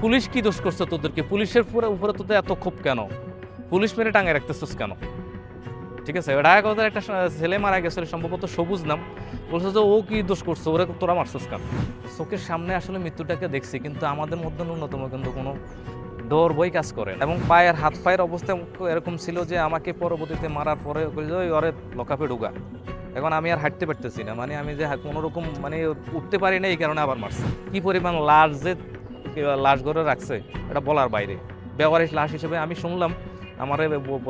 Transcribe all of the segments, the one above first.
Police কি দোষ করছে তোদেরকে? পুলিশের পুরো উপরে তোদের এত ক্ষোভ কেন? পুলিশ মেরে টাঙায় রাখতেছিস কেন? ঠিক আছে কলেজের একটা ছেলে মারা গেছিল, সম্ভবত সবুজ নাম। বলছে যে, ও কি দোষ করছে? ওরা তোরা মারছিস কেন? চোখের সামনে আসলে মৃত্যুটাকে দেখছি, কিন্তু আমাদের মধ্যে ন্যূনতম কিন্তু কোনো ডর বই কাজ করে। এবং পায়ের, হাত পায়ের অবস্থা এরকম ছিল যে, আমাকে পরবর্তীতে মারার পরে ওরে, লকাপে ঢুকা। এখন আমি আর হাঁটতে পারতেছি না। মানে আমি যে হা- কোনো রকম মানে উঠতে পারি না, এই কারণে আবার মারছে। কি পরিমাণ লাশ যে লাশ ঘরে রাখছে, এটা বলার বাইরে। ব্যবহারিক লাশ হিসেবে আমি শুনলাম, আমার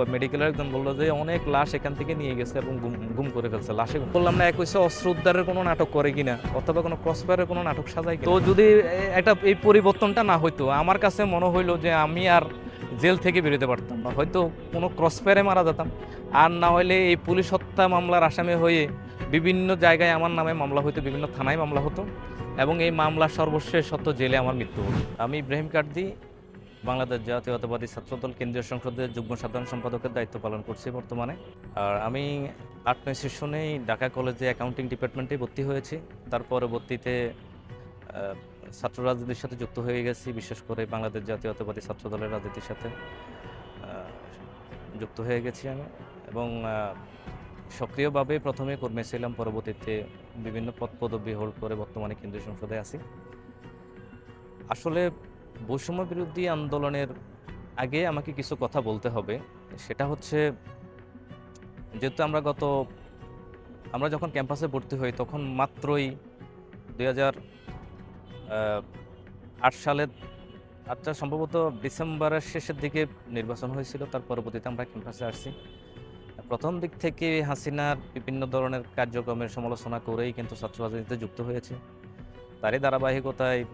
মেডিকেলের একজন বলল যে অনেক লাশ এখান থেকে নিয়ে গেছে এবং গুম করে ফেলছে। লাশে বললাম না, এক হচ্ছে অস্ত্র উদ্ধারের কোনো নাটক করে কিনা, অথবা কোনো ক্রসফায়ারের কোনো নাটক সাজায়। তো যদি এ- একটা এই পরিবর্তনটা না হইতো, আমার কাছে মনে হইল যে আমি আর জেল থেকে বেরোতে পারতাম না। হয়তো কোনো ক্রসফায়ারে মারা যেতাম, আর না হলে এই পুলিশ হত্যা মামলার আসামি হয়ে বিভিন্ন জায়গায় আমার নামে মামলা হতো বিভিন্ন থানায় মামলা হতো। এবং এই মামলা সর্বশেষ সত্য জেলে আমার মৃত্যু আমি ইব্রাহিম কার্দি, বাংলাদেশ জাতীয়তাবাদী ছাত্রদল কেন্দ্রীয় সংসদের যুগ্ম সাধারণ সম্পাদকের দায়িত্ব পালন করছি বর্তমানে। আর আমি আট নয় সেশনেই ঢাকা কলেজে অ্যাকাউন্টিং ডিপার্টমেন্টে ভর্তি হয়েছি। তার পরবর্তীতে ছাত্র রাজনীতির সাথে যুক্ত হয়ে গেছি, বিশেষ করে বাংলাদেশ জাতীয়তাবাদী ছাত্রদলের রাজনীতির সাথে যুক্ত হয়ে গেছি আমি। এবং সক্রিয়ভাবে প্রথমে কর্মী ছিলাম, পরবর্তীতে বিভিন্ন পদ পদবি হোল্ড করে বর্তমানে কেন্দ্রীয় সংসদে আছি। আসলে বৈষম্য বিরোধী আন্দোলনের আগে আমাকে কিছু কথা বলতে হবে। সেটা হচ্ছে, যেহেতু আমরা গত, আমরা যখন ক্যাম্পাসে ভর্তি হই তখন মাত্রই দুই হাজার আট সালের আটটা সম্ভবত ডিসেম্বরের শেষের দিকে নির্বাচন হয়েছিল, তার পরবর্তীতে আমরা ক্যাম্পাসে আসছি। প্রথম দিক থেকে হাসিনার বিভিন্ন ধরনের কার্যক্রমের সমালোচনা করেই কিন্তু ছাত্র রাজনীতিতে যুক্ত হয়েছে। তারই ধারাবাহিকতায়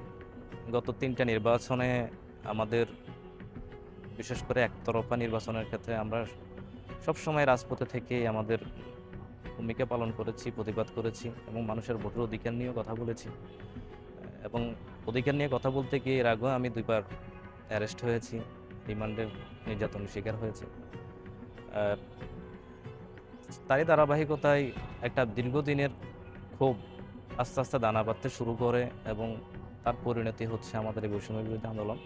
গত তিনটা নির্বাচনে আমাদের বিশেষ করে একতরফা নির্বাচনের ক্ষেত্রে আমরা সবসময় রাজপথে থেকে আমাদের ভূমিকা পালন করেছি, প্রতিবাদ করেছি এবং মানুষের ভোটের অধিকার নিয়েও কথা বলেছি। এবং অধিকার নিয়ে কথা বলতে গিয়ে এর আগেও আমি দুইবার অ্যারেস্ট হয়েছি রিমান্ডের নির্যাতনের শিকার হয়েছে। তারই ধারাবাহিকতায় একটা দীর্ঘদিনের ক্ষোভ আস্তে আস্তে দানা বাঁধতে শুরু করে এবং তার পরিণতি হচ্ছে আমাদের এই বৈষম্য বিরোধী আন্দোলন।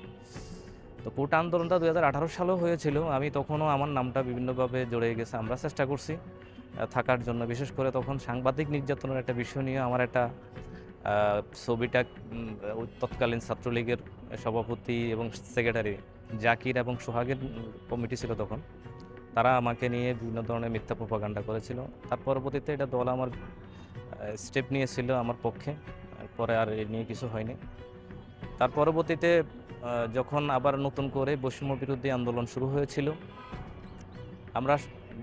তো কোটা আন্দোলনটা দু হাজার আঠারো সালেও হয়েছিল। আমি তখনও আমার নামটা বিভিন্নভাবে জড়ে গেছে। আমরা চেষ্টা করছি থাকার জন্য। বিশেষ করে তখন সাংবাদিক নির্যাতনের একটা বিষয় নিয়ে আমার একটা ছবিটা তৎকালীন ছাত্রলীগের সভাপতি এবং সেক্রেটারি জাকির এবং সোহাগের কমিটি ছিল তখন। তারা আমাকে নিয়ে বিভিন্ন ধরনের মিথ্যা প্রপাগান্ডা করেছিল। তার পরবর্তীতে এটা দল আমার স্টেপ নিয়েছিল আমার পক্ষে। পরে আর এ নিয়ে কিছু হয়নি। তার পরবর্তীতে যখন আবার নতুন করে বৈষম্য বিরোধী আন্দোলন শুরু হয়েছিল, আমরা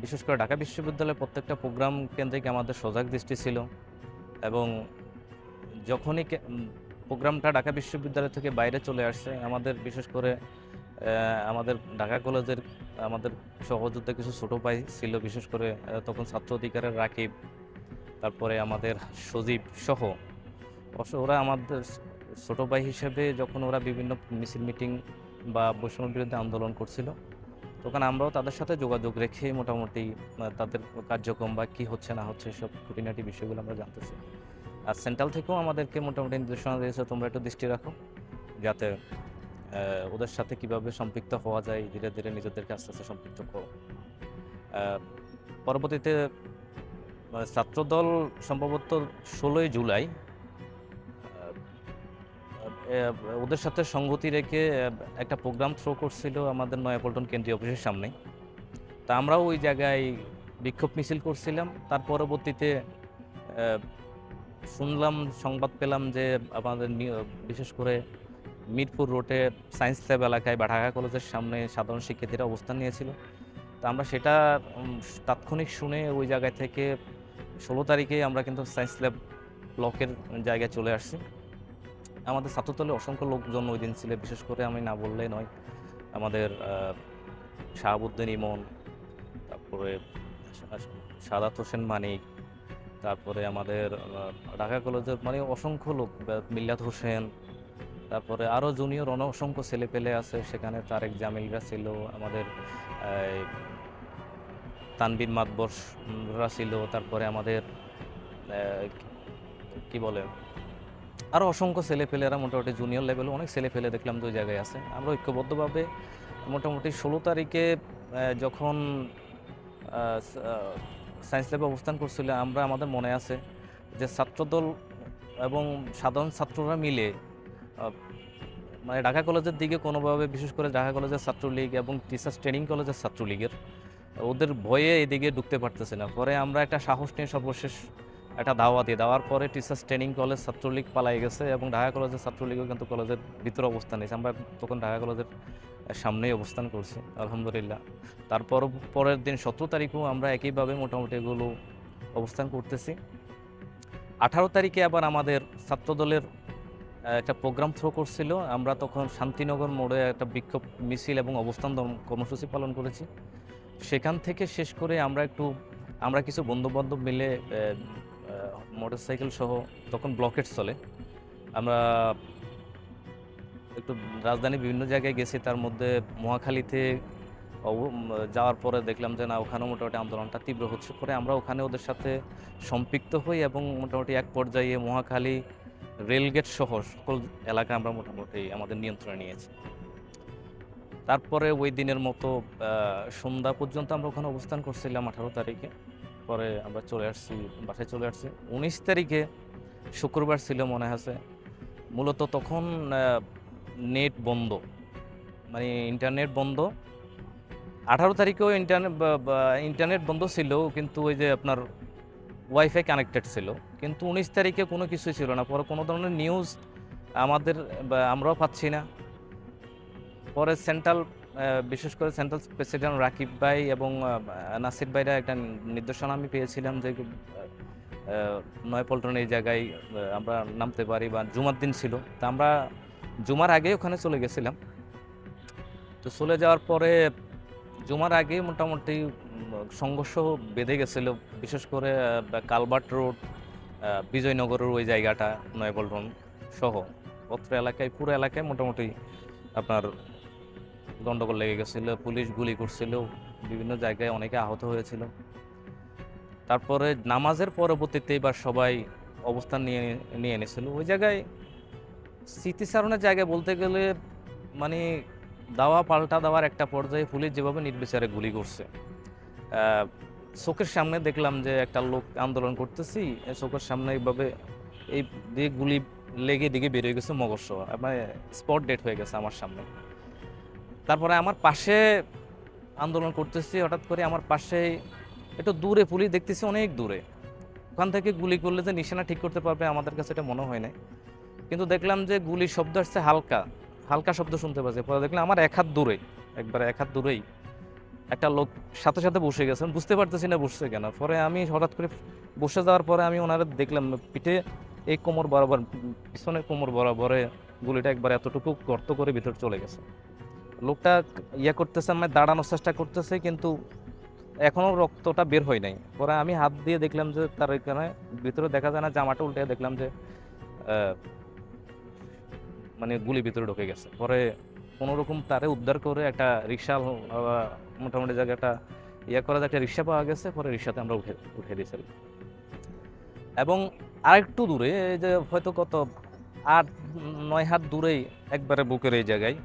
বিশেষ করে ঢাকা বিশ্ববিদ্যালয়ের প্রত্যেকটা প্রোগ্রাম কেন্দ্রিক আমাদের সজাগ দৃষ্টি ছিল এবং যখনই প্রোগ্রামটা ঢাকা বিশ্ববিদ্যালয় থেকে বাইরে চলে আসছে আমাদের বিশেষ করে আমাদের ঢাকা কলেজের আমাদের সহযোদ্ধা কিছু ছোট ভাই ছিল, বিশেষ করে তখন ছাত্র অধিকারের রাকিব, তারপরে আমাদের সজীব সহ। ওরা আমাদের ছোট ভাই হিসেবে যখন ওরা বিভিন্ন মিছিল, মিটিং বা বৈষম্য বিরুদ্ধে আন্দোলন করছিল, তখন আমরাও তাদের সাথে যোগাযোগ রেখে মোটামুটি তাদের কার্যক্রম বা কী হচ্ছে, না হচ্ছে, সব খুঁটিনাটি বিষয়গুলো আমরা জানতেছি। আর সেন্ট্রাল থেকেও আমাদেরকে মোটামুটি নির্দেশনা দিয়েছে, তোমরা একটু দৃষ্টি রাখো, যাতে ওদের সাথে কীভাবে সম্পৃক্ত হওয়া যায়, ধীরে ধীরে নিজেদেরকে আস্তে আস্তে সম্পৃক্ত করো। পরবর্তীতে ছাত্রদল সম্ভবত ষোলোই জুলাই ওদের সাথে সংগতি রেখে একটা প্রোগ্রাম থ্রো করছিল আমাদের নয়াপল্টন কেন্দ্রীয় অফিসের সামনে। তা আমরাও ওই জায়গায় বিক্ষোভ মিছিল করছিলাম। তার পরবর্তীতে শুনলাম, সংবাদ পেলাম যে আমাদের বিশেষ করে মিরপুর রোডে সায়েন্স ল্যাব এলাকায় বা ঢাকা কলেজের সামনে সাধারণ শিক্ষার্থীরা অবস্থান নিয়েছিল। তো আমরা সেটা তাৎক্ষণিক শুনে ওই জায়গায় থেকে ষোলো তারিখে আমরা কিন্তু সায়েন্স ল্যাব ব্লকের জায়গায় চলে আসছি। আমাদের ছাত্রতলে অসংখ্য লোকজন ওই দিন ছিল, বিশেষ করে আমি না বললে নয়। আমাদের শাহাবুদ্দিন ইমন, তারপরে সাদাত হোসেন মানিক, তারপরে আমাদের ঢাকা কলেজের মানে অসংখ্য লোক মিল্লাত হোসেন তারপরে আরও জুনিয়র অসংখ্য ছেলেপেলে আছে, সেখানে তারেক জামিলরা ছিল, আমাদের তানবির মাতবররা ছিল, তারপরে আমাদের কি- বলে আরও অসংখ্য ছেলেপেলেরা মোটামুটি জুনিয়র লেভেলে অনেক ছেলেপেলে দেখলাম দুই জায়গায় আছে। আমরা ঐক্যবদ্ধভাবে মোটামুটি ষোলো তারিখে যখন সায়েন্স ল্যাবে অবস্থান করছিল, আমরা, আমাদের মনে আছে যে ছাত্রদল এবং সাধারণ ছাত্ররা মিলে মানে ঢাকা কলেজের দিকে কোনোভাবে, বিশেষ করে ঢাকা কলেজের ছাত্রলীগ এবং টিচার্স ট্রেনিং কলেজের ছাত্রলীগের, ওদের ভয়ে এদিকে ঢুকতে পারতেছে না। পরে আমরা একটা সাহস নিয়ে সর্বশেষ একটা দাওয়া দিয়ে, দেওয়ার পরে টিচার্স ট্রেনিং কলেজ ছাত্রলীগ পালাই গেছে এবং ঢাকা কলেজের ছাত্রলীগও কিন্তু কলেজের ভিতরে অবস্থান নিয়েছে। আমরা তখন ঢাকা কলেজের সামনেই অবস্থান করছি, আলহামদুলিল্লাহ। তারপর পরের দিন সতেরো তারিখও আমরা একইভাবে মোটামুটি এগুলো অবস্থান করতেছি। আঠারো তারিখে আবার আমাদের ছাত্রদলের একটা প্রোগ্রাম থ্রো করছিল। আমরা তখন শান্তিনগর মোড়ে একটা বিক্ষোভ মিছিল এবং অবস্থান কর্মসূচি পালন করেছি। সেখান থেকে শেষ করে আমরা একটু, আমরা কিছু বন্ধুবান্ধব মিলে মোটর সাইকেল সহ তখন ব্লকেট চলে। আমরা একটু রাজধানী বিভিন্ন জায়গায় গেছি। তার মধ্যে মহাখালীতে যাওয়ার পরে দেখলাম যে না ওখানে মোটামুটি আন্দোলনটা তীব্র হচ্ছে। পরে আমরা ওখানে ওদের সাথে সম্পৃক্ত হই এবং মোটামুটি এক পর্যায়ে মহাখালী রেলগেট সহ সকল এলাকা আমরা মোটামুটি আমাদের নিয়ন্ত্রণে নিয়েছি। তারপরে ওই দিনের মতো সন্ধ্যা পর্যন্ত আমরা ওখানে অবস্থান করছিলাম আঠারো তারিখে। পরে আমরা চলে আসছি, বাসায় চলে আসছি। উনিশ তারিখে শুক্রবার ছিল মনে আছে। মূলত তখন নেট বন্ধ। মানে ইন্টারনেট বন্ধ। আঠারো তারিখেও ইন্টারনেট ইন্টারনেট বন্ধ ছিল, কিন্তু ওই যে আপনার ওয়াইফাই কানেক্টেড ছিল, কিন্তু উনিশ তারিখে কোনো কিছুই ছিল না। পরে কোনো ধরনের নিউজ আমাদের আমরাও পাচ্ছি না। পরে সেন্ট্রাল বিশেষ করে সেন্ট্রাল প্রেসিডেন্ট রাকিব ভাই এবং নাসির ভাইরা একটা নির্দেশনা আমি পেয়েছিলাম যে নয়পল্টন এই জায়গায় আমরা নামতে পারি বা জুমার দিন ছিল। তা আমরা জুমার আগেই ওখানে চলে গেছিলাম। তো চলে যাওয়ার পরে জুমার আগে মোটামুটি সংঘর্ষ বেঁধে গেছিল, বিশেষ করে কালবাট রোড বিজয়নগরের ওই জায়গাটা, নয়পল্টন সহ। অত্র এলাকায়, পুরো এলাকায় মোটামুটি আপনার গন্ডগোল লেগে গেছিল, পুলিশ গুলি করছিল, বিভিন্ন জায়গায় অনেকে আহত হয়েছিল। তারপরে নামাজের পরবর্তীতে এবার সবাই অবস্থান নিয়ে নিয়ে এনেছিল। ওই জায়গায় স্মৃতিচারণের জায়গায় বলতে গেলে মানে দাওয়া পাল্টা দেওয়ার একটা পর্যায়ে পুলিশ যেভাবে নির্বিচারে গুলি করছে চোখের সামনে দেখলাম যে একটা লোক আন্দোলন করতেছি চোখের সামনে এইভাবে এই দিয়ে গুলি লেগে দিকে বেরিয়ে গেছে মগজ মানে স্পট ডেট হয়ে গেছে আমার সামনে। তারপরে আমার পাশে আন্দোলন করতেছি, হঠাৎ করে আমার পাশে একটু দূরে পুলিশ দেখতেছি, অনেক দূরে। ওখান থেকে গুলি করলে যে নিশানা ঠিক করতে পারবে আমাদের কাছে এটা মনে হয় না কিন্তু দেখলাম যে গুলির শব্দ আসছে হালকা হালকা শব্দ শুনতে পাচ্ছে পরে দেখলাম আমার এক হাত দূরে, একবার এক হাত দূরেই। একটা লোক সাথে সাথে বসে গেছেন, বুঝতে পারতেছি না বসছে কেন। পরে আমি হঠাৎ করে বসে যাওয়ার পরে আমি ওনারা দেখলাম, পিঠে এই কোমর বরাবর, পিছনের কোমর বরাবরে গুলিটা একবার এতটুকু গর্ত করে ভিতর চলে গেছে। লোকটা ইয়া করতেছে মানে দাঁড়ানোর চেষ্টা করতেছে, কিন্তু এখনও রক্তটা বের হয় নাই। পরে আমি হাত দিয়ে দেখলাম যে তার এখানে ভিতরে দেখা যায় না, জামাটা উল্টে দেখলাম যে মানে গুলি ভিতরে ঢুকে গেছে। পরে কোনো রকম তারে উদ্ধার করে একটা রিক্সা মোটামুটি জায়গায় একটা ইয়া করা একটা রিক্সা পাওয়া গেছে, পরে রিক্সাতে আমরা উঠে উঠে দিয়েছিলাম এবং আরেকটু দূরে, এই যে হয়তো কত আট, নয় হাত দূরেই একবারে বুকের এই জায়গায়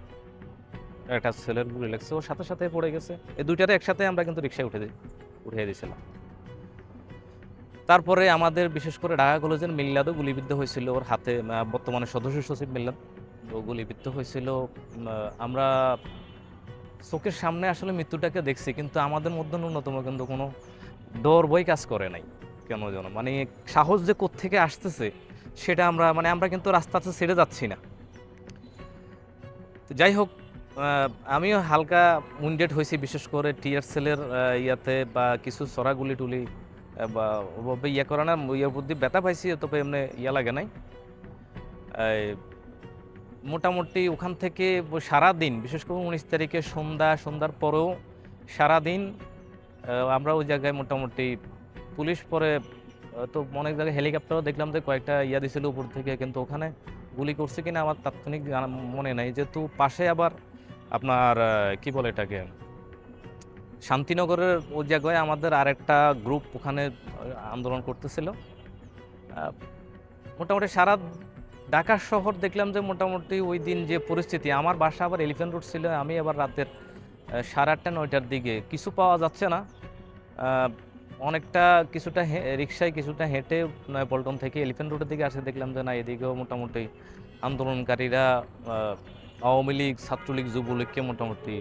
একটা ছেলের গুলি লাগছে। ওর সাথে সাথে পড়ে গেছে। এই দুইটারে একসাথে আমরা কিন্তু রিক্সায় উঠে দিই, উঠিয়ে দিয়েছিলাম। তারপরে আমাদের বিশেষ করে ঢাকা কলেজের মিল্লাদও গুলিবিদ্ধ হয়েছিল ওর হাতে বর্তমানে সদস্য সচিব মিল্লাদ। গুলিবিদ্ধ হয়েছিল আমরা চোখের সামনে আসলে মৃত্যুটাকে দেখছি, কিন্তু আমাদের মধ্যে ন্যূনতম কিন্তু কোনো ডর বই কাজ করে নাই, কেন যেন। মানে সাহস যে থেকে আসতেছে, সেটা আমরা মানে আমরা কিন্তু রাস্তাতে ছেড়ে যাচ্ছি না। যাই হোক আমিও হালকা উইন্ডেড হয়েছি, বিশেষ করে টিয়ার সেলের ইয়াতে বা কিছু সরাগুলি টুলি বা ইয়ে করে না, ইয়ের বুদ্ধি ব্যথা পাইছি তবে এমনি ইয়া লাগে নাই। মোটামুটি ওখান থেকে সারা দিন বিশেষ করে উনিশ তারিখে সন্ধ্যা, সন্ধ্যার পরেও সারাদিন আমরা ওই জায়গায় মোটামুটি পুলিশ পরে তো অনেক জায়গায় হেলিকপ্টারও দেখলাম যে কয়েকটা ইয়া দিছিল উপর থেকে, কিন্তু ওখানে গুলি করছে কিনা আমার তাৎক্ষণিক মনে নাই। যেহেতু পাশে আবার আপনার কি বলে এটাকে, শান্তিনগরের ওই জায়গায় আমাদের আরেকটা গ্রুপ ওখানে আন্দোলন করতেছিল। মোটামুটি সারা ঢাকা শহর দেখলাম যে মোটামুটি ওই দিন যে পরিস্থিতি, আমার বাসা আবার এলিফ্যান্ট রোড ছিল, আমি আবার রাতের সাড়ে আটটা, নয়টার দিকে। কিছু পাওয়া যাচ্ছে না। অনেকটা কিছুটা রিক্সায় কিছুটা হেঁটে নয়াপল্টন থেকে এলিফ্যান্ট রোডের দিকে আসে, দেখলাম যে না, এদিকেও মোটামুটি আন্দোলনকারীরা আওয়ামী লীগ, ছাত্রলীগ, যুবলীগকে মোটামুটি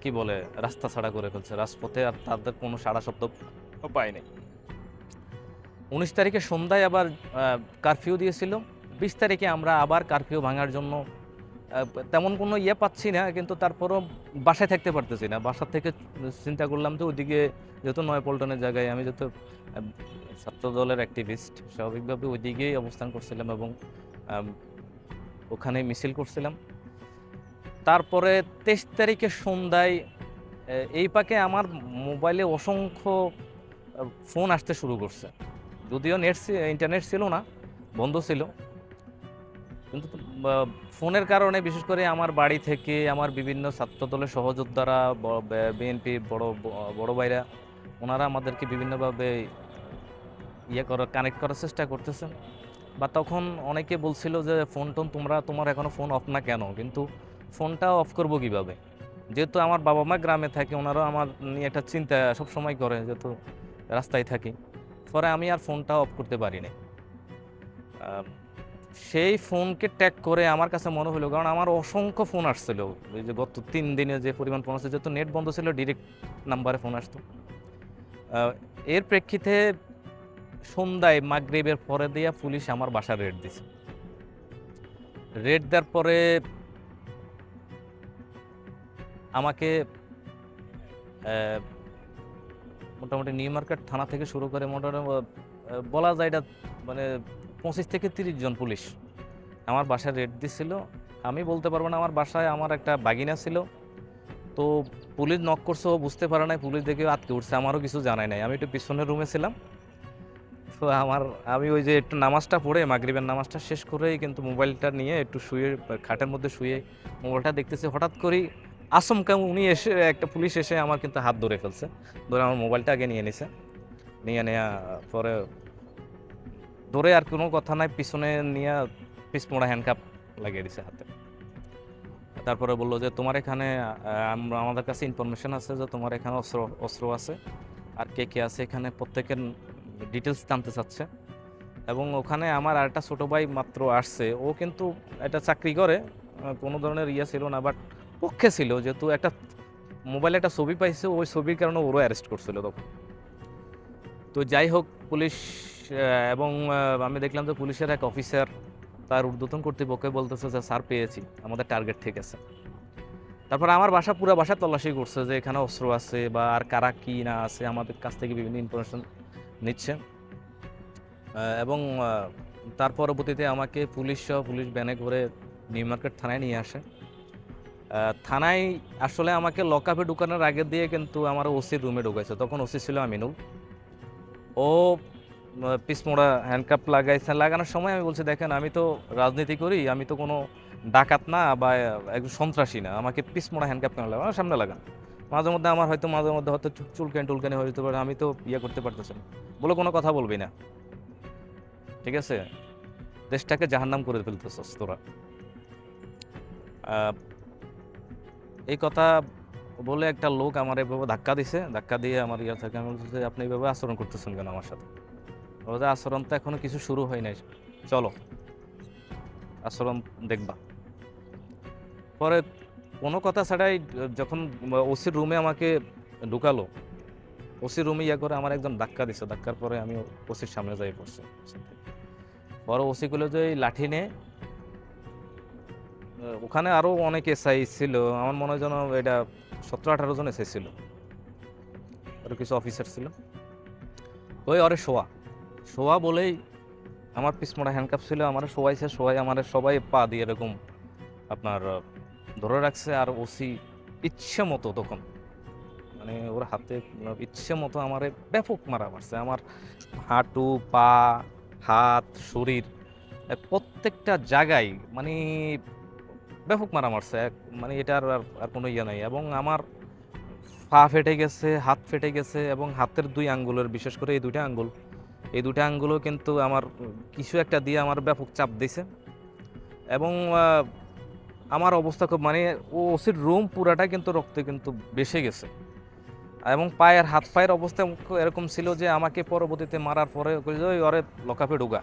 কি বলে, রাস্তা ছাড়া করে ফেলছে। রাজপথে আর তাদের কোনো সাড়া শব্দ পায়নি উনিশ তারিখে সন্ধ্যায় আবার কারফিউ দিয়েছিল। বিশ তারিখে আমরা আবার কারফিউ ভাঙার জন্য তেমন কোনো ইয়ে পাচ্ছি না, কিন্তু তারপরও বাসায় থাকতে পারতেছি না। বাসার থেকে চিন্তা করলাম যে ওইদিকে যেহেতু নয়পল্টনের জায়গায় আমি যেহেতু ছাত্র দলের অ্যাক্টিভিস্ট স্বাভাবিকভাবে ওইদিকেই অবস্থান করছিলাম এবং ওখানে মিছিল করছিলাম। তারপরে তেইশ তারিখে সন্ধ্যায় এই পাকে আমার মোবাইলে অসংখ্য ফোন আসতে শুরু করছে। যদিও নেট ইন্টারনেট ছিল না, বন্ধ ছিল। কিন্তু ফোনের কারণে বিশেষ করে আমার বাড়ি থেকে আমার বিভিন্ন ছাত্র দলের সহযোদ্ধারা বিএনপির বড় বড় ভাইরা, ওনারা আমাদেরকে বিভিন্নভাবে ইয়ে করার কানেক্ট করার চেষ্টা করতেছেন। বা তখন অনেকে বলছিল যে, ফোন টোন তোমরা, তোমার এখনও ফোন অফ না কেন? কিন্তু ফোনটা অফ করব কীভাবে? যেহেতু আমার বাবা মা গ্রামে থাকে, ওনারাও আমার নিয়ে একটা চিন্তা সবসময় করে, যেহেতু রাস্তায় থাকি। পরে আমি আর ফোনটা অফ করতে পারিনি। সেই ফোনকে ট্যাগ করে আমার কাছে মনে হলো, কারণ আমার অসংখ্য ফোন আসছিল। এই যে গত তিন দিনে যে পরিমাণ ফোন আসছে, যেহেতু নেট বন্ধ ছিল ডিরেক্ট নাম্বারে ফোন আসতো। এর প্রেক্ষিতে সন্ধ্যায় মাগরিবের পরে দিয়া পুলিশ আমার বাসা রেড দিছে। রেড দেওয়ার পরে আমাকে মোটামুটি নিউ মার্কেট থানা থেকে শুরু করে মোটামুটি বলা যায় এটা মানে পঁচিশ থেকে তিরিশ জন পুলিশ। আমার বাসায় রেড দিছিল। আমি বলতে পারব না, আমার বাসায় আমার একটা বাগিনা ছিল। তো পুলিশ নক করছে, ও বুঝতে পারে নাই, পুলিশ দেখে আটকে উঠছে, আমারও কিছু জানাই নাই। আমি একটু পিছনের রুমে ছিলাম। তো আমার, আমি ওই যে একটু নামাজটা পড়ে, মাগরিবের নামাজটা শেষ করেই কিন্তু মোবাইলটা নিয়ে একটু শুয়ে, খাটের মধ্যে শুয়ে মোবাইলটা দেখতেছি। হঠাৎ করেই আচমকা উনি এসে, একটা পুলিশ এসে আমার কিন্তু হাত ধরে ফেলছে। ধরে আমার মোবাইলটা আগে নিয়ে নিছে। নিয়ে নেওয়া পরে ধরে আর কোনো কথা নাই, পিছনে নিয়ে পিসমোড়া হ্যান্ডকাপ লাগিয়ে দিছে হাতে। তারপরে বলল যে, তোমার এখানে আমরা, আমাদের কাছে ইনফরমেশন আছে যে তোমার এখানে অস্ত্র অস্ত্র আছে। আর কে কে আছে এখানে প্রত্যেকের ডিটেলস জানতে চাচ্ছে। এবং ওখানে আমার আর একটা ছোটো ভাই মাত্র আসছে। ও কিন্তু একটা চাকরি করে, কোনো ধরনের ইয়ে ছিল না বাট পক্ষে ছিল যেহেতু একটা মোবাইলে একটা ছবি পাইছে, ওই ছবির কারণে ওরও অ্যারেস্ট করছিল তখন। তো যাই হোক, পুলিশ এবং আমি দেখলাম যে পুলিশের এক অফিসার তার ঊর্ধ্বতন কর্তৃপক্ষে বলতেছে যে স্যার পেয়েছি। আমাদের টার্গেট ঠিক আছে। তারপর আমার বাসা, পুরো বাসা তল্লাশি করছে যে, এখানে অস্ত্র আছে বা আর কারা কি না আছে, আমাদের কাছ থেকে বিভিন্ন ইনফরমেশন নিচ্ছে। এবং তার পরবর্তীতে আমাকে পুলিশ সহ পুলিশ ব্যানে করে নিউ মার্কেট থানায় নিয়ে আসে। থানায় আসলে আমাকে লকআপে ঢুকানোর আগে দিয়ে কিন্তু আমার ওসির রুমে ঢুকাইছে। তখন ওসি ছিল আমিনুল। ও পিসমোড়া হ্যান্ডকাপ লাগাইছে। লাগানোর সময় আমি বলছি, দেখেন, আমি তো রাজনীতি করি, আমি তো কোনো ডাকাত না বা একজন সন্ত্রাসী না। আমাকে পিসমোড়া হ্যান্ডকাপ কেন লাগানো? সামনে লাগান। মাঝে মধ্যে আমার হয়তো, মাঝে মধ্যে হয়তো চুল- চুলকানি টুলকানি হয়ে যেতে পারে। আমি তো ইয়ে করতে পারতেছি না। বলে কোনো কথা বলবি না। ঠিক আছে? দেশটাকে জাহান্নাম করে ফেলতেছস তোরা। এই কথা বলে একটা লোক আমার এভাবে ধাক্কা দিছে। ধাক্কা দিয়ে আমার ইয়ে থাকে আমি বলছি, আপনি এইভাবে আচরণ করতেছেন কেন আমার সাথে? বলে আচরণ তো এখনও কিছু শুরু হয় নাই। চলো, আচরণ দেখবা। পরে কোনো কথা ছাড়াই যখন ওসির রুমে আমাকে ঢুকালো, ওসির রুমে ইয়া করে আমার একজন ধাক্কা দিছে। ধাক্কার পরে আমি ওসির সামনে যাই পড়ছি পরে ওসি গুলো যে লাঠি নিয়ে ওখানে আরও অনেক এসআই ছিল। আমার মনে হয় যেন এটা সতেরো আঠারো জন এসআই ছিল। আরও কিছু অফিসার ছিল। ওই অরে শোয়া শোয়া বলেই আমার পিসমোড়া হ্যান্ডকাপ ছিল, আমার শোয়াইছে, শোয়াই আমার সবাই পা দিয়ে এরকম আপনার ধরে রাখছে আর ওসি ইচ্ছে মতো তখন। মানে ওর হাতে ইচ্ছে মতো আমার ব্যাপক মারা মারছে। আমার হাঁটু, পা, হাত, শরীর প্রত্যেকটা জায়গায় মানে ব্যাপক মারা মারছে মানে এটার আর আর কোনো ইয়ে নাই। এবং আমার পা ফেটে গেছে, হাত ফেটে গেছে, এবং হাতের দুই আঙ্গুলের, বিশেষ করে এই দুইটা আঙ্গুল। এই দুটো আঙ্গুলও কিন্তু আমার কিছু একটা দিয়ে আমার ব্যাপক চাপ দিছে। এবং আমার অবস্থা খুব মানে ও ওসির রুম পুরাটা কিন্তু রক্তে কিন্তু বেসে গেছে। এবং পায়ের, হাত পায়ের অবস্থা এরকম ছিল যে আমাকে পরবর্তীতে মারার পরে "ওই ওরে লকাপে ঢোকা।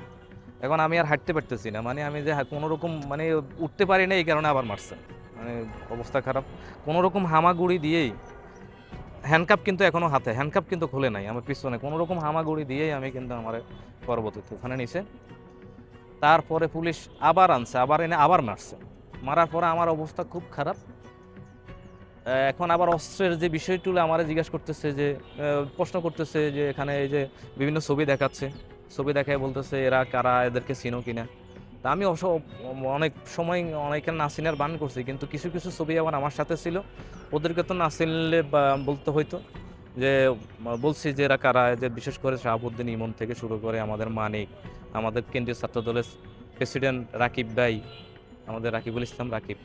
এখন আমি আর হাঁটতে পারতেছি না। মানে আমি যে কোনো রকম মানে উঠতে পারি না, এই কারণে আবার মারছে। মানে অবস্থা খারাপ। কোনো রকম হামাগুড়ি দিয়েই হ্যান্ডকাপ কিন্তু এখনও হাতে হ্যান্ডকাপ কিন্তু খুলে নাই আমার পিছনে। কোনো রকম হামাগুড়ি দিয়েই আমি কিন্তু আমার পরবর্তীতে ওখানে নিছে। তারপরে পুলিশ আবার আনছে, আবার এনে আবার মারছে। মারার পরে আমার অবস্থা খুব খারাপ। এখন আবার অস্ত্রের যে বিষয়গুলো আমার জিজ্ঞাসা করতেছে যে প্রশ্ন করতেছে যে, এখানে এই যে বিভিন্ন ছবি দেখাচ্ছে। ছবি দেখায় বলতেছে এরা কারা? এদেরকে চিনো কিনা? তা আমি অবশ্য অনেক সময় অনেকের না চিনার বান করছি কিন্তু কিছু কিছু ছবি আবার আমার সাথে ছিল। ওদেরকে তো না চিনলে বলতে হইতো যে বলছি যে এরা কারা? যে বিশেষ করে শাহাবুদ্দিন ইমন থেকে শুরু করে আমাদের মানিক আমাদের কেন্দ্রীয় ছাত্র দলের প্রেসিডেন্ট রাকিব ভাই আমাদের রাকিবুল ইসলাম রাকিব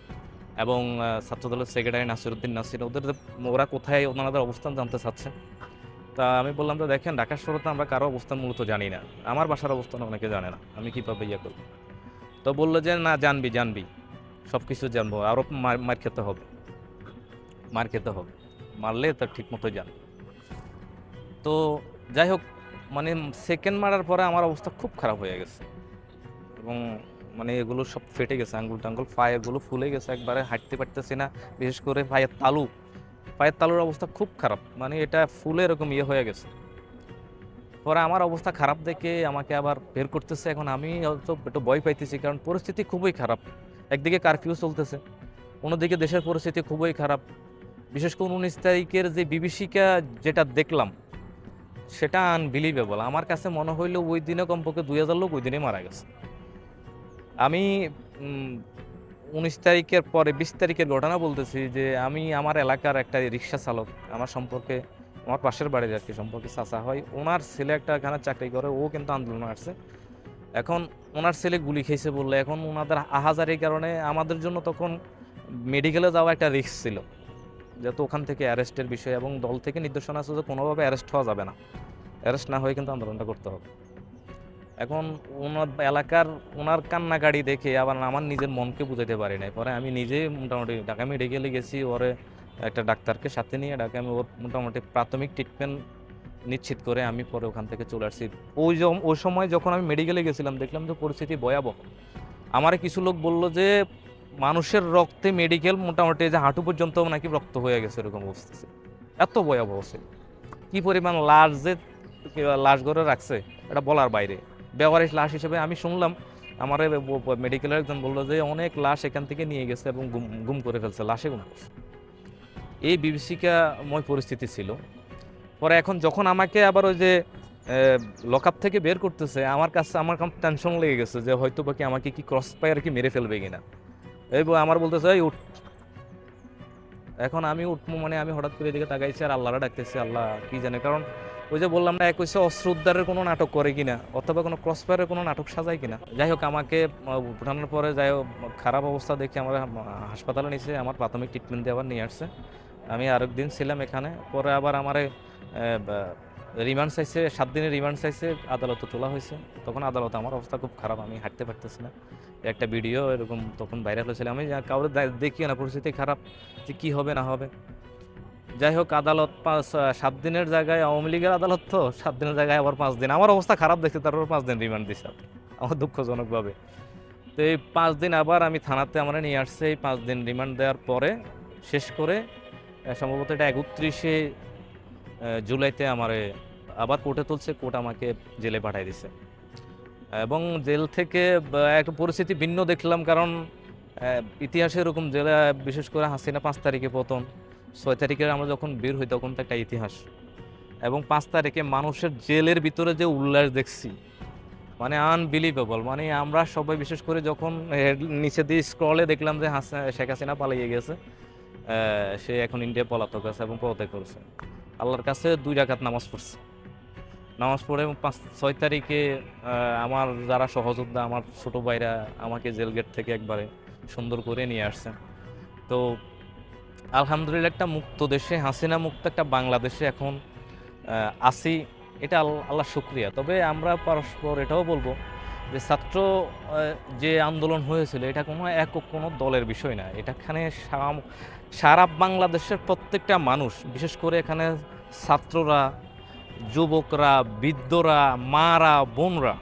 এবং আহ, ছাত্র দলের সেক্রেটারি নাসিরুদ্দিন নাসির। ওদের ওরা কোথায় ওনাদের অবস্থান জানতে চাচ্ছে? তা আমি বললাম তো দেখেন ঢাকা শহরে তো আমরা কারও অবস্থান মূলত জানি না। আমার বাসার অবস্থান অনেকে জানে না। আমি কীভাবে ইয়ে করব? তো বলল যে, না, জানবি জানবি। সব কিছু জানব। আরও মার মার খেতে হবে। মার খেতে হবে। মারলে তার ঠিক মতো জান তো যাই হোক মানে সেকেন্ড মারার পরে আমার অবস্থা খুব খারাপ হয়ে গেছে। এবং মানে এগুলো সব ফেটে গেছে, আঙ্গুল টাঙ্গুল, পায়েগুলো ফুলে গেছে, একবারে হাঁটতে পারতেছি না। বিশেষ করে পায়ের তালু পায়ের তালুর অবস্থা খুব খারাপ। মানে এটা ফুলে এরকম ইয়ে হয়ে গেছে। পরে আমার অবস্থা খারাপ দেখে আমাকে আবার বের করতেছে। এখন আমি একটু ভয় পাইতেছি কারণ পরিস্থিতি খুবই খারাপ। একদিকে কারফিউ চলতেছে, অন্যদিকে দেশের পরিস্থিতি খুবই খারাপ। বিশেষ করে উনিশ তারিখের যে বিভীষিকা যেটা দেখলাম, সেটা আনবিলিভেবল আমার কাছে মনে হইল ওই দিনে কমপক্ষে দুই হাজার লোক ওই দিনে মারা গেছে। আমি উনিশ তারিখের পরে, বিশ তারিখের ঘটনা বলতেছি যে আমি আমার এলাকার একটা রিক্সা চালক, আমার সম্পর্কে, আমার পাশের বাড়ির আর কি সম্পর্কে চাচা হয়। ওনার ছেলে একটা এখানে চাকরি করে, ও কিন্তু আন্দোলনে আসছে। এখন ওনার ছেলে গুলি খেয়েছে বললে, এখন ওনাদের আহাজারির কারণে আমাদের জন্য তখন মেডিকেলে যাওয়া একটা রিস্ক ছিল। যেহেতু ওখান থেকে অ্যারেস্টের বিষয় এবং দল থেকে নির্দেশনা আছে যে কোনোভাবে অ্যারেস্ট হওয়া যাবে না। অ্যারেস্ট না হয়ে কিন্তু আন্দোলনটা করতে হবে। এখন ওনার এলাকার ওনার কান্নাকাড়ি দেখে আবার আমার নিজের মনকে বুঝাতে পারি নাই। পরে আমি নিজেই মোটামুটি ঢাকা মেডিকেলে গেছি, ওরে একটা ডাক্তারকে সাথে নিয়ে ঢাকা আমি ওর মোটামুটি প্রাথমিক ট্রিটমেন্ট নিশ্চিত করে আমি পরে ওখান থেকে চলে আসছি। ওই ওই সময় যখন আমি মেডিকেলে গেছিলাম, দেখলাম যে পরিস্থিতি ভয়াবহ। আমার কিছু লোক বলল যে, মানুষের রক্তে মেডিকেল মোটামুটি যে হাঁটু পর্যন্ত নাকি রক্ত হয়ে গেছে এরকম অবস্থা। এত ভয়াবহ ছিল কি পরিমাণ লাশ যে লাশ ঘরে রাখছে, এটা বলার বাইরে। ব্যবহারিক লাশ হিসেবে আমি শুনলাম। আমার মেডিকেলের একজন বলল যে অনেক লাশ এখান থেকে নিয়ে গেছে এবং গুম গুম করে ফেলছে, লাশে গুম করছে। এই বিভীষিকাময় পরিস্থিতি ছিল। পরে এখন যখন আমাকে আবার ওই যে লকআপ থেকে বের করতেছে, আমার কাছে, আমার টেনশন লেগে গেছে যে হয়তো বা কি আমাকে কি ক্রস পায়ার কি মেরে ফেলবে কিনা। এই আমার বলতেছে, এই উঠ। এখন আমি উঠবো মানে আমি হঠাৎ করে এদিকে তাকাইছি আর আল্লাহরা ডাকতেছি, আল্লাহ, কি জানে? কারণ ওই যে বললাম না, এক হচ্ছে অস্ত্র উদ্ধারের কোনো নাটক করে কিনা, অথবা কোনো ক্রস ফায়ারের কোনো নাটক সাজায় কিনা। যাই হোক, আমাকে উঠানোর পরে যাই হোক, খারাপ অবস্থা দেখে আমার হাসপাতালে নিয়েছে আমার প্রাথমিক ট্রিটমেন্ট দিয়ে আবার নিয়ে আসছে। আমি আরেকদিন ছিলাম এখানে, পরে আবার আমার রিমান্ড চাইছে, সাত দিনের রিমান্ড চাইছে, আদালতে তোলা হয়েছে। তখন আদালতে আমার অবস্থা খুব খারাপ, আমি হাঁটতে পারতেছি না। একটা ভিডিও এরকম তখন ভাইরাল হয়েছিল, আমি কাউরে দে- দেখিও না, পরিস্থিতি খারাপ যে কী হবে, না হবে। যাই হোক আদালত পাঁচ সাত দিনের জায়গায়, আওয়ামী লীগের আদালত তো, সাত দিনের জায়গায় আবার পাঁচ দিন। আমার অবস্থা খারাপ দেখতে, তারপর পাঁচ দিন রিমান্ড দিছে আমার দুঃখজনকভাবে। তো এই পাঁচ দিন আবার আমি থানাতে আমরা নিয়ে আসছে। এই পাঁচ দিন রিমান্ড দেওয়ার পরে, শেষ করে সম্ভবত এটা একত্রিশে জুলাইতে আমার আবার কোর্টে তুলছে। কোর্ট আমাকে জেলে পাঠিয়ে দিছে। এবং জেল থেকে একটা পরিস্থিতি ভিন্ন দেখলাম। কারণ ইতিহাসে এরকম জেলা, বিশেষ করে হাসিনা পাঁচ তারিখে পতন ছয় তারিখে আমরা যখন বের হই, তখন তো একটা ইতিহাস। এবং পাঁচ তারিখে মানুষের জেলের ভিতরে যে উল্লাস দেখছি মানে আনবিলিভেবল মানে আমরা সবাই বিশেষ করে যখন নিচে দিয়ে স্ক্রলে দেখলাম যে হাসা- শেখ হাসিনা পালিয়ে গেছে সে এখন ইন্ডিয়া পলাতক আছে এবং পদত্যাগ করেছে। আল্লাহর কাছে দুই রাকাত নামাজ পড়ছে। নামাজ পড়ে পাঁচ, ছয় তারিখে আমার যারা সহযোদ্ধা, আমার ছোট ভাইরা আমাকে জেল গেট থেকে একবারে সুন্দর করে নিয়ে আসছে। তো আলহামদুলিল্লাহ একটা মুক্ত দেশে, হাসিনা মুক্ত একটা বাংলাদেশে এখন আছি। এটা আল- আল্লাহ শুক্রিয়া। তবে আমরা পরস্পর এটাও বলব যে ছাত্র যে আন্দোলন হয়েছিল, এটা কোনো একক কোনো দলের বিষয় না। এটাখানে সারা বাংলাদেশের প্রত্যেকটা মানুষ, বিশেষ করে এখানে ছাত্ররা, যুবকরা, বৃদ্ধরা, মারা, বোনরা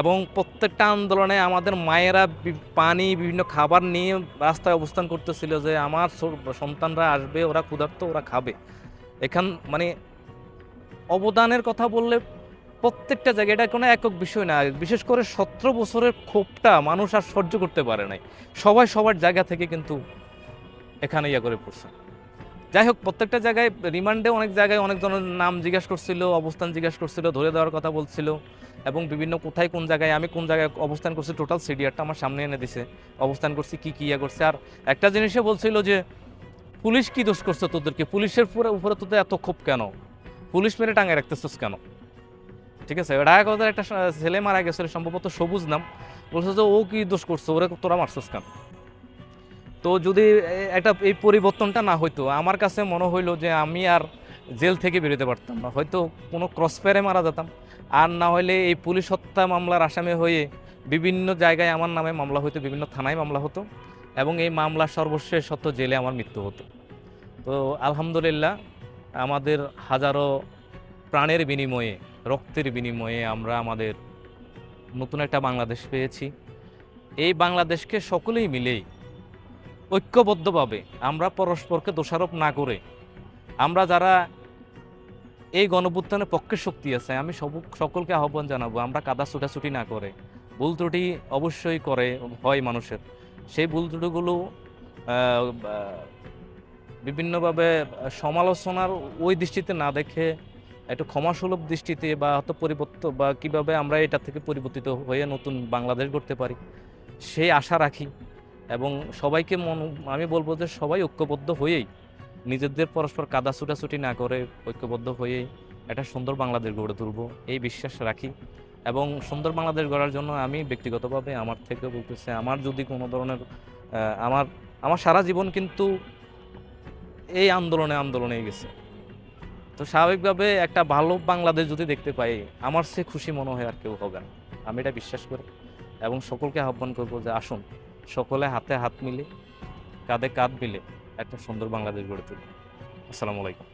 এবং প্রত্যেকটা আন্দোলনে আমাদের মায়েরা পানি, বিভিন্ন খাবার নিয়ে রাস্তায় অবস্থান করতেছিল যে আমার সন্তানরা আসবে, ওরা ক্ষুধার্ত, ওরা খাবে। এখান মানে অবদানের কথা বললে প্রত্যেকটা জায়গায় এটা কোনো একক বিষয় না। বিশেষ করে সতেরো বছরের ক্ষোভটা মানুষ আর সহ্য করতে পারে নাই। সবাই সবার জায়গা থেকে কিন্তু এখানে ইয়া করে পড়ছে। যাই হোক, প্রত্যেকটা জায়গায় রিমান্ডে অনেক জায়গায় অনেক ধরনের নাম জিজ্ঞাসা করছিল, অবস্থান জিজ্ঞাসা করছিল, ধরে দেওয়ার কথা বলছিল এবং বিভিন্ন কোথায় কোন জায়গায় আমি কোন জায়গায় অবস্থান করছি টোটাল সিডিআরটা আমার সামনে এনে দিছে। অবস্থান করছি, কি কি ইয়ে করছে। আর একটা জিনিসে বলছিল যে, পুলিশ কি দোষ করছে তোদেরকে? পুলিশের উপরে উপরে তোদের এত ক্ষোভ কেন? পুলিশ মেরে টাঙায় রাখতেছিস কেন? ঠিক আছে? কথার একটা ছেলে মারা গেছিল, সম্ভবত সবুজ নাম। বলছে যে, ও কি দোষ করছে? ওরে তোরা মারছিস কেন? তো যদি একটা এই পরিবর্তনটা না হইতো, আমার কাছে মনে হইল যে আমি আর জেল থেকে বেরোতে পারতাম না। হয়তো কোনো ক্রসফেয়ারে মারা যেতাম। আর না হলে এই পুলিশ হত্যা মামলার আসামি হয়ে বিভিন্ন জায়গায় আমার নামে মামলা হতো বিভিন্ন থানায় মামলা হতো এবং এই মামলা সর্বশেষ সত্য জেলে আমার মৃত্যু হতো। তো আলহামদুলিল্লাহ, আমাদের হাজারো প্রাণের বিনিময়ে, রক্তের বিনিময়ে আমরা আমাদের নতুন একটা বাংলাদেশ পেয়েছি। এই বাংলাদেশকে সকলেই মিলেই ঐক্যবদ্ধভাবে আমরা পরস্পরকে দোষারোপ না করে, আমরা যারা এই গণভুত্থানের পক্ষে শক্তি আছে, আমি সব, সকলকে আহ্বান জানাব, আমরা কাদা ছুটাছুটি না করে, ভুল ত্রুটি অবশ্যই করে, হয় মানুষের। সেই ভুল ত্রুটিগুলো বিভিন্নভাবে সমালোচনার ওই দৃষ্টিতে না দেখে, একটু ক্ষমাসুলভ দৃষ্টিতে বা হয়তো পরিবর্তন বা কীভাবে আমরা এটা থেকে পরিবর্তিত হয়ে নতুন বাংলাদেশ গড়তে পারি, সেই আশা রাখি। এবং সবাইকে মন, আমি বলব যে সবাই ঐক্যবদ্ধ হয়েই নিজেদের পরস্পর কাদা ছুটাছুটি না করে ঐক্যবদ্ধ হয়েই একটা সুন্দর বাংলাদেশ গড়ে তুলব, এই বিশ্বাস রাখি। এবং সুন্দর বাংলাদেশ গড়ার জন্য আমি ব্যক্তিগতভাবে আমার থেকে বলতেছে, আমার যদি কোনো ধরনের আমার আমার সারা জীবন কিন্তু এই আন্দোলনে আন্দোলনে গেছে। তো স্বাভাবিকভাবে একটা ভালো বাংলাদেশ যদি দেখতে পাই, আমার সে খুশি মনে হয় আর কেউ হবে না। আমি এটা বিশ্বাস করি এবং সকলকে আহ্বান করব যে আসুন। সকলে হাতে হাত মিলে কাঁধে কাঁধ মিলে একটা সুন্দর বাংলাদেশ গড়ে তুলি। আসসালামু আলাইকুম।